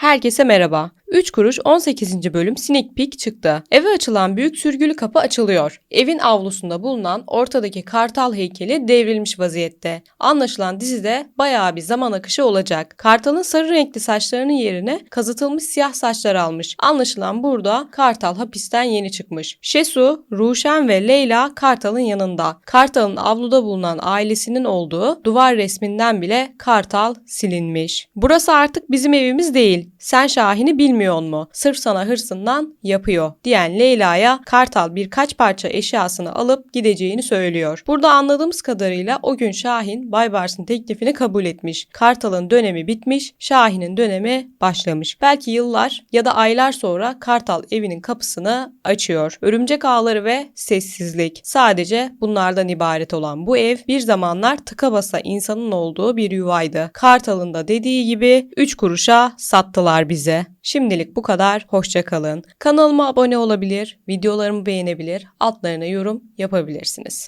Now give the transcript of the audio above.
Herkese merhaba. 3 kuruş 18. bölüm Sneak Peek çıktı. Eve açılan büyük sürgülü kapı açılıyor. Evin avlusunda bulunan ortadaki kartal heykeli devrilmiş vaziyette. Anlaşılan dizide bayağı bir zaman akışı olacak. Kartalın sarı renkli saçlarının yerine kazıtılmış siyah saçlar almış. Anlaşılan burada Kartal hapisten yeni çıkmış. Şesu, Ruşen ve Leyla Kartal'ın yanında. Kartal'ın avluda bulunan ailesinin olduğu duvar resminden bile Kartal silinmiş. Burası artık bizim evimiz değil. Sen Şahin'i bilmiyor mu? Sırf sana hırsından yapıyor diyen Leyla'ya Kartal birkaç parça eşyasını alıp gideceğini söylüyor. Burada anladığımız kadarıyla o gün Şahin Baybars'ın teklifini kabul etmiş. Kartal'ın dönemi bitmiş, Şahin'in dönemi başlamış. Belki yıllar ya da aylar sonra Kartal evinin kapısını açıyor. Örümcek ağları ve sessizlik. Sadece bunlardan ibaret olan bu ev bir zamanlar tıka basa insanın olduğu bir yuvaydı. Kartal'ın da dediği gibi 3 kuruşa sattılar bize. Şimdilik bu kadar. Hoşça kalın. Kanalıma abone olabilir, videolarımı beğenebilir, altlarına yorum yapabilirsiniz.